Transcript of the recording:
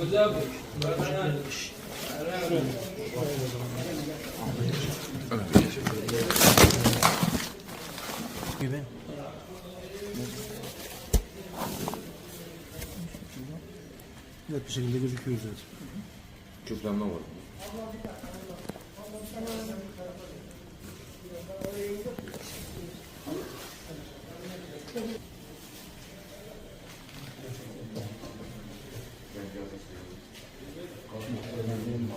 Özel bu. Gibi. Net bir şekilde gözüküyor zaten. Küflenme var. Thank you.